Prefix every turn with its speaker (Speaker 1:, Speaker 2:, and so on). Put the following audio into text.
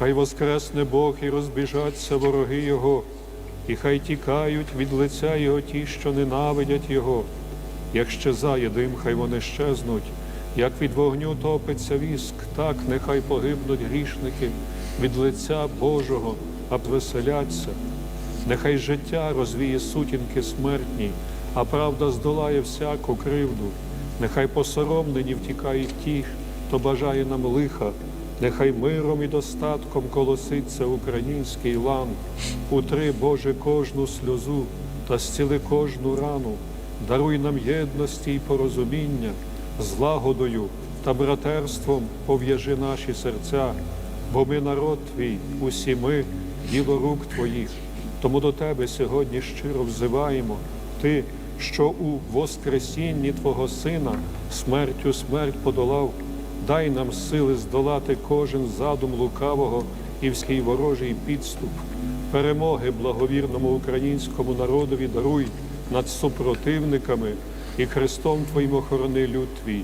Speaker 1: Хай воскресне Бог і розбіжаться вороги Його, і хай тікають від лиця Його ті, що ненавидять Його. Як щезає дим, хай вони щезнуть, як від вогню топиться віск, так нехай погибнуть грішники від лиця Божого, а веселяться. Нехай життя розвіє сутінки смертні, а правда здолає всяку кривду. Нехай посоромлені втікають ті, хто бажає нам лиха. Нехай миром і достатком колоситься український лан. Утри, Боже, кожну сльозу та зціли кожну рану. Даруй нам єдності й порозуміння, злагодою та братерством пов'яжи наші серця, бо ми народ твій, усі ми, діло рук твоїх. Тому до тебе сьогодні щиро взиваємо, ти, що у Воскресінні Твого Сина смертю смерть подолав, дай нам сили здолати кожен задум лукавого і ворожий підступ. Перемоги благовірному українському народові даруй над супротивниками і Христом Твоїм охорони люд Твій.